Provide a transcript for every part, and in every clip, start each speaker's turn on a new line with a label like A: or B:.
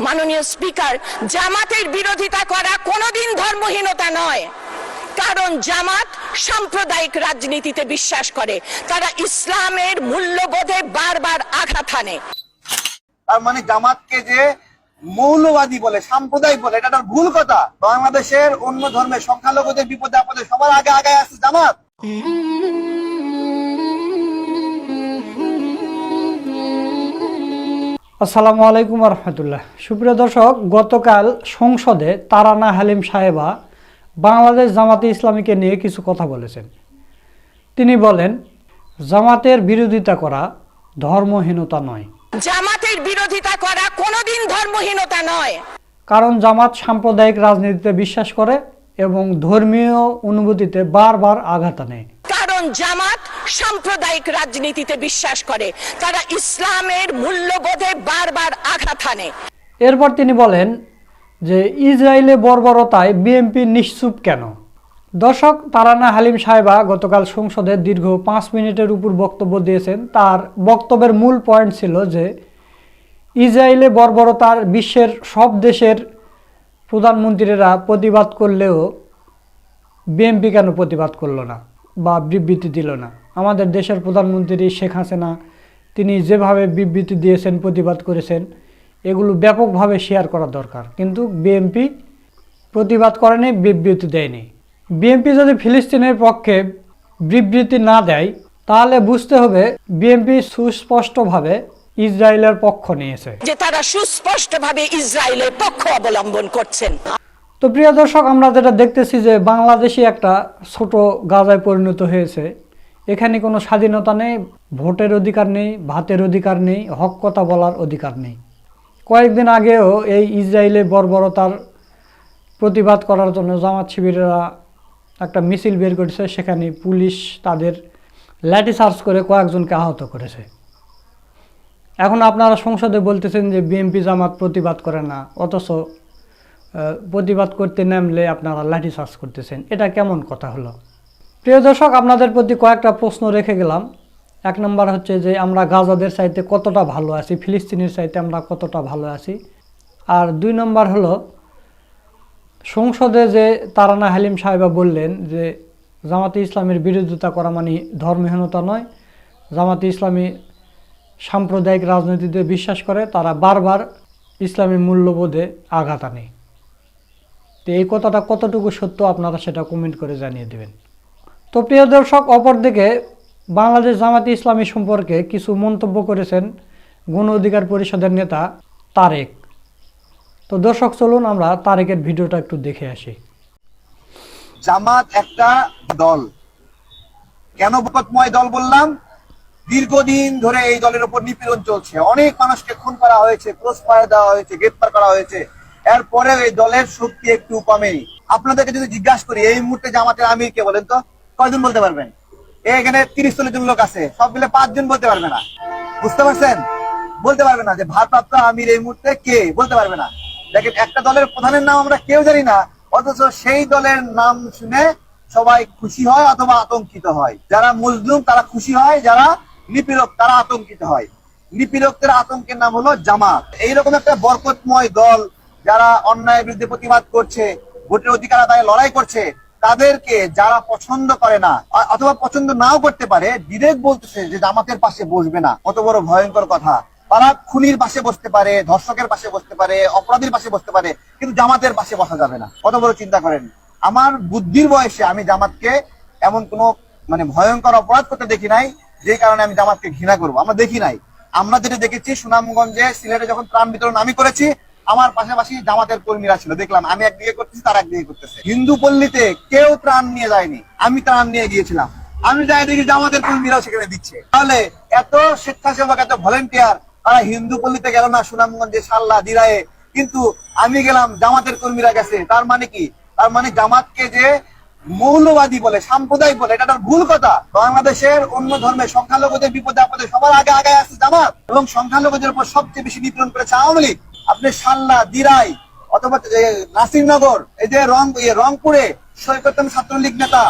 A: মাননীয় স্পিকার, জামাতের বিরোধিতা করা কোনোদিন ধর্মহীনতা নয়। কারণ জামাত সাম্প্রদায়িক রাজনীতিতে বিশ্বাস করে। তারা ইসলামের মূল্যবোধে বারবার আঘাত হানে।
B: তার মানে জামাতকে যে মৌলবাদী বলে, সাম্প্রদায়িক বলে, এটা ভুল কথা। বাংলাদেশের অন্য ধর্মের সংখ্যালঘুদের বিপদে আপদে সবার আগে আগে আসছে জামাত।
C: আসসালামু আলাইকুম রহমতুল্লাহ। সুপ্রিয় দর্শক গতকাল সংসদে তারানা হালিম সাহেবা বাংলাদেশ জামাতে ইসলামীকে নিয়ে কিছু কথা বলেছেন। তিনি বলেন জামাতের বিরোধিতা করা ধর্মহীনতা নয়।
A: জামাতের বিরোধিতা করা কোনোদিন ধর্মহীনতা নয়।
C: কারণ জামাত সাম্প্রদায়িক রাজনীতিতে বিশ্বাস করে এবং ধর্মীয় অনুভূতিতে বারবার আঘাত আনে।
A: জামাত সাম্প্রদায়িক রাজনীতিতে বিশ্বাস করে। তারা ইসলামের মূল্যবোধে বারবার আঘাত হানে।
C: এরপর তিনি বলেন যে, ইসরায়েলে বর্বরতায় বিএনপি নিশ্চুপ কেন? দর্শক, তারানা হালিম সাহেবা গতকাল সংসদে দীর্ঘ পাঁচ মিনিটের উপর বক্তব্য দিয়েছেন। তার বক্তব্যের মূল পয়েন্ট ছিল যে, ইসরায়েলে বর্বরতার বিশ্বের সব দেশের প্রধানমন্ত্রীরা প্রতিবাদ করলেও বিএনপি কেন প্রতিবাদ করল না? বা বিবৃতি দিল না। আমাদের দেশের প্রধানমন্ত্রী শেখ হাসিনা, তিনি যেভাবে বিবৃতি দিয়েছেন, প্রতিবাদ করেছেন, এগুলো ব্যাপকভাবে শেয়ার করা দরকার। কিন্তু বিএনপি প্রতিবাদ করেনি, বিবৃতি দেয়নি। বিএনপি যদি ফিলিস্তিনের পক্ষে বিবৃতি না দেয়, তাহলে বুঝতে হবে বিএনপি সুস্পষ্টভাবে ইসরায়েলের পক্ষ নিয়েছে।
A: যে তারা সুস্পষ্টভাবে ইসরায়েলের পক্ষ অবলম্বন করছেন।
C: তো প্রিয় দর্শক, আমরা যেটা দেখতেছি যে বাংলাদেশি একটা ছোট গাজায় পরিণত হয়েছে। এখানে কোনো স্বাধীনতা নেই, ভোটের অধিকার নেই, ভাতের অধিকার নেই, হক কথা বলার অধিকার নেই। কয়েকদিন আগেও এই ইসরায়েলে বর্বরতার প্রতিবাদ করার জন্য জামাত শিবিরেরা একটা মিছিল বের করেছে। সেখানে পুলিশ তাদের লাঠি চার্জ করে কয়েকজনকে আহত করেছে। এখন আপনারা সংসদে বলতেছেন যে বিএনপি জামাত প্রতিবাদ করে না, অথচ প্রতিবাদ করতে নামলে আপনারা লাঠি চার্জ করতেছেন। এটা কেমন কথা হলো? প্রিয় দর্শক, আপনাদের প্রতি কয়েকটা প্রশ্ন রেখে গেলাম। এক নম্বর হচ্ছে যে, আমরা গাজাদের চাইতে কতটা ভালো আছি? ফিলিস্তিনের চাইতে আমরা কতটা ভালো আছি? আর দুই নম্বর হলো, সংসদে যে তারানা হালিম সাহেবা বললেন যে, জামাতে ইসলামের বিরোধিতা করা মানে ধর্মহীনতা নয়। জামাতে ইসলামী সাম্প্রদায়িক রাজনীতিতে বিশ্বাস করে, তারা বারবার ইসলামী মূল্যবোধে আঘাত আনে। তো এই কথাটা কতটুকু সত্য আপনারা সেটা কমেন্ট করে জানিয়ে দেবেন। তো প্রিয় দর্শক, অপরদিকে বাংলাদেশ জামাতে ইসলামী সম্পর্কে কিছু মন্তব্য করেছেন গণ অধিকার পরিষদের নেতা তারেক। তো দর্শক, চলুন আমরা তারেকের ভিডিওটা একটু দেখে আসি।
B: জামাত একটা দল। কেন বকতময় দল বললাম? দীর্ঘদিন ধরে এই দলের উপর নিপীড়ন চলছে। অনেক মানুষকে খুন করা হয়েছে ক্রস দেওয়া হয়েছে, গ্রেপ্তার করা হয়েছে। এরপরে এই দলের শক্তি একটু কমেনি আপনাদেরকে যদি জিজ্ঞাসা করি, এই মুহূর্তে জামাতের আমির কে বলেন তো? কয়জন বলতে পারবেন? এখানে তিরিশ চল্লিশ জন লোক আছে, সব মিলে পাঁচজন বলতে পারবে না। বুঝতে পারছেন? বলতে পারবে না যে ভারপ্রাপ্ত আমির এই মুহূর্তে কে? বলতে পারবে না। দেখেন, একটা দলের প্রধানের নাম আমরা কেউ জানি না, অথচ সেই দলের নাম শুনে সবাই খুশি হয় অথবা আতঙ্কিত হয়। যারা মজলুম, তারা খুশি হয়, যারা নিপীড়ক, তারা আতঙ্কিত হয়। নিপীড়কদের আতঙ্কের নাম হলো জামাত। এইরকম একটা বরকতময় দল যারা অন্যায়ের বিরুদ্ধে প্রতিবাদ করছে, ভোটের অধিকার আদায়ে লড়াই করছে, তাদেরকে যারা পছন্দ করে না অথবা পছন্দ নাও করতে পারে ডিরেক্ট বলতেছে যে জামাতের পাশে বসবে না। কত বড় ভয়ঙ্কর কথা। তারা খুনির পাশে বসতে পারে, ধর্ষকের পাশে বসতে পারে, অপরাধীর পাশে বসতে পারে, কিন্তু জামাতের পাশে বসা যাবে না। কত বড় চিন্তা করেন? আমার বুদ্ধির বয়সে আমি জামাতকে এমন কোন মানে ভয়ঙ্কর অপরাধ করতে দেখি নাই, যে কারণে আমি জামাতকে ঘৃণা করব। আমরা দেখি নাই। আমরা যেটা দেখেছি, সুনামগঞ্জে সিলেটে যখন ত্রাণ বিতরণ আমি করেছি আমার পাশাপাশি জামাতের কর্মীরা ছিল। দেখলাম, আমি একদিকে করতেছি, তার একদিকে করতেছে। হিন্দু পল্লীতে কেউ ত্রাণ নিয়ে যায়নি। আমি ত্রাণ নিয়ে গিয়েছিলাম। আমি যাই দেখি জামাতের কর্মীরাও সেখানে দিচ্ছে। তাহলে এত স্বেচ্ছাসেবক, এত ভলেন্টিয়ার তারা হিন্দু পল্লীতে গেল না, সুনামগঞ্জে, সাল্লা, দিরায়ে। কিন্তু আমি গেলাম জামাতের কর্মীরা গেছে। তার মানে কি? তার মানে জামাতকে যে মৌলবাদী বলে, সাম্প্রদায়িক বলে, এটা ভুল কথা। বাংলাদেশের অন্য ধর্মের সংখ্যালঘুদের বিপদে আপদে সবার আগে আগে আসছে জামাত। এবং সংখ্যালঘুদের উপর সবচেয়ে বেশি নিপীড়ন করেছে আওয়ামী লীগ। আপনি সাল্লা দিরাই, অথবা নাসিরনগর, এই যে রং রংপুরে সৈকতম ছাত্রলীগ নেতা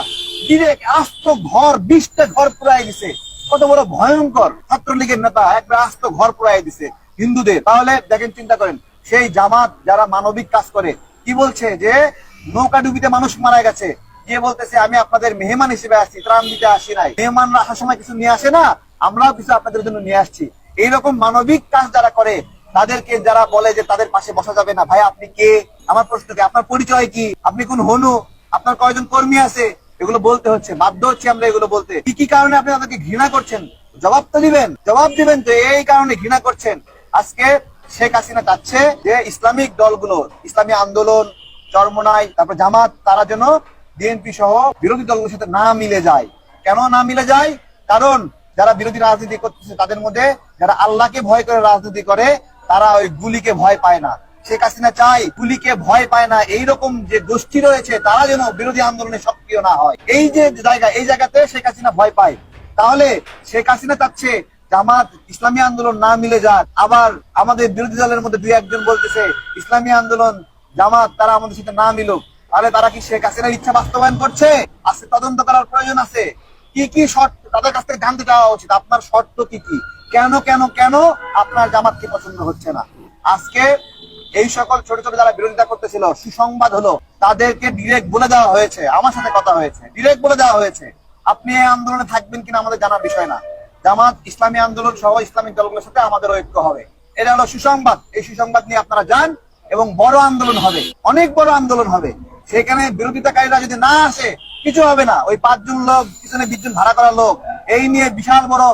B: ডিরেক্ট আস্ত ঘর, বিশটা ঘর পুরাই দিছে। কত বড় ভয়ঙ্কর ছাত্রলীগের নেতা একটা আস্ত ঘর পুরাই দিছে হিন্দুদের। তাহলে দেখেন, চিন্তা করেন, সেই জামাত যারা মানবিক কাজ করে, কি বলছে যে নৌকা ডুবিতে মানুষ মারা গেছে? গিয়ে বলতেছে, আমি আপনাদের মেহমান হিসেবে আসছি, ত্রাণ দিতে আসি নাই। মেহমানরা আসার সময় কিছু নিয়ে আসে না? আমরাও কিছু আপনাদের জন্য নিয়ে আসছি। এইরকম মানবিক কাজ যারা করে তাদেরকে যারা বলে যে তাদের পাশে বসা যাবে না, ভাই, আপনি কে? আমার প্রশ্ন কি? আপনার পরিচয় কি? আপনি কোন হনু? আপনার কয়জন কর্মী আছে? এগুলো বলতে হচ্ছে, বাধ্য হচ্ছে আমরা এগুলো বলতে। কি কি কারণে আপনি তাদেরকে ঘৃণা করছেন? জবাব তো দিবেন, জবাব দিবেন তো এই কারণে ঘৃণা করছেন। আজকে শেখ হাসিনা চাচ্ছে যে ইসলামিক দলগুলো, ইসলামী আন্দোলন, চরমনাই, তারপর জামাত, তারা যেন বিএনপি সহ বিরোধী দলগুলোর সাথে না মিলে যায়। কেন না মিলে যায়? কারণ যারা বিরোধী রাজনীতি করতেছে তাদের মধ্যে যারা আল্লাহকে ভয় করে রাজনীতি করে তারা ওই গুলিকে ভয় পায় না। শেখ হাসিনা চাই গুলিকে ভয় পায় না। এইরকম যে গোষ্ঠী রয়েছে, তারা যেন বিরোধী আন্দোলনে সক্রিয় না হয়। এই যে জায়গা, এই জায়গাতে শেখ হাসিনা ভয় পায়। তাহলে শেখ হাসিনা চাচ্ছে জামাত ইসলামী আন্দোলন না মিলে যাক। আবার আমাদের বিরোধী দলের মধ্যে দুই একজন বলতেছে, ইসলামী আন্দোলন, জামাত, তারা আমাদের সাথে না মিলুক। তাহলে তারা কি শেখ হাসিনার ইচ্ছা বাস্তবায়ন করছে? আজকে তদন্ত করার প্রয়োজন আছে। কি কি শর্ত, তাদের কাছ থেকে জানতে চাওয়া উচিত। আপনার শর্ত কি কি? কেন কেন কেন আপনার জামাতকে পছন্দ হচ্ছে না? আজকে এই সকল ছোট ছোট যারা বিরোধিতা করতেছিল, সুসংবাদ হলো, তাদেরকে ডিরেক্ট বলে দেওয়া হয়েছে। আমার সাথে কথা হয়েছে। ডিরেক্ট বলে দেওয়া হয়েছে। আপনি এই আন্দোলনে থাকবেন কিনা আমাদের জানার বিষয় না। জামাত, ইসলামী আন্দোলন সহ ইসলামিক দলগুলোর সাথে আমাদের ঐক্য হবে। এটা হলো সুসংবাদ। এই সুসংবাদ নিয়ে আপনারা যান এবং বড় আন্দোলন হবে। অনেক বড় আন্দোলন হবে। সেখানে বিরোধিতাকারীরা যদি না আসে, কিছু হবে না। ওই পাঁচজন লোক, পিছনে বিশজন ভাড়া করা লোক এই নিয়ে বিশাল বড়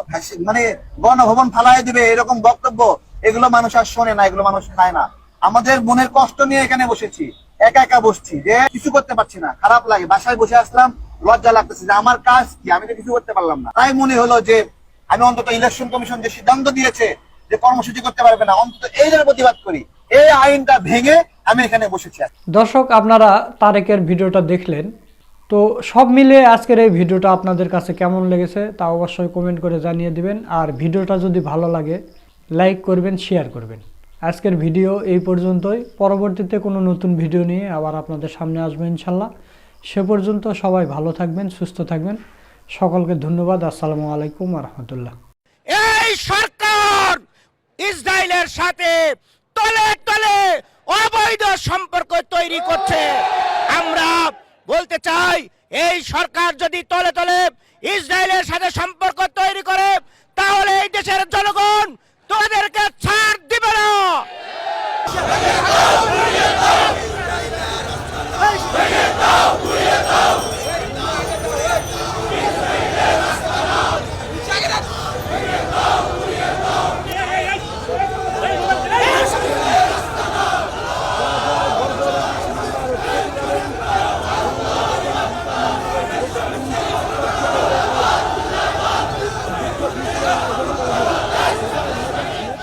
B: মানে গণভবন ফালাই দিবে, এরকম বক্তব্য, এগুলো মানুষ আর শোনে না, এগুলো মানুষ খায় না। আমাদের মনের কষ্ট নিয়ে এখানে বসেছি, একা একা বসছি, যে কিছু করতে পারছি না, খারাপ লাগে। বাসায় বসে আসলাম, লজ্জা লাগতেছে যে আমার কাজ কি? আমি তো কিছু করতে পারলাম না। তাই মনে হলো যে আমি অন্তত ইলেকশন কমিশন যে সিদ্ধান্ত দিয়েছে যে কর্মসূচি করতে পারবে না, অন্তত এই জন্য প্রতিবাদ করি। এই আইনটা ভেঙে আমি এখানে বসেছি।
C: দর্শক, আপনারা তারেকের ভিডিওটা দেখলেন। তো সব মিলে আজকের এই ভিডিওটা আপনাদের কাছে কেমন লেগেছে তা অবশ্যই কমেন্ট করে জানিয়ে দিবেন। আর ভিডিওটা যদি ভালো লাগে লাইক করবেন শেয়ার করবেন। আজকের ভিডিও এই পর্যন্তই। পরবর্তীতে কোনো নতুন ভিডিও নিয়ে আবার আপনাদের সামনে আসব ইনশাল্লাহ। সে পর্যন্ত সবাই ভালো থাকবেন, সুস্থ থাকবেন। সকলকে ধন্যবাদ। আসসালামু আলাইকুম রহমতুল্লাহ
D: এই সরকার ইসরায়েলের সাথে তলে তলে অবৈধ সম্পর্ক তৈরি করছে। আমরা বলতে চাই, এই সরকার যদি তলে তলে ইসরায়েলের সাথে সম্পর্ক তৈরি করে, তাহলে এই দেশের জনগণ তোদেরকে ছাড় দিবে না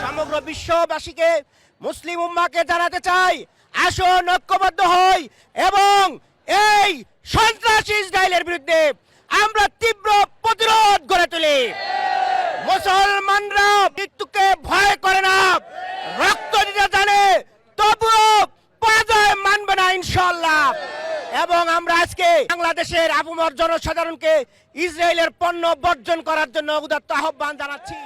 D: সমগ্র বিশ্ববাসীকে মুসলিম উম্মাকে জানাতে চাই, আসুন ঐক্যবদ্ধ হই এবং এই সন্ত্রাসী ইসরায়েলের বিরুদ্ধে আমরা তীব্র প্রতিরোধ গড়ে তুলি। মুসলমানরা মৃত্যুকে ভয় করে না, রক্ত দিতে জানে, তবুও পরাজয় মানবে না ইনশাল্লাহ এবং আমরা আজকে বাংলাদেশের আবুমর জনসাধারণকে ইসরায়েলের পণ্য বর্জন করার জন্য উদাত্ত আহ্বান জানাচ্ছি।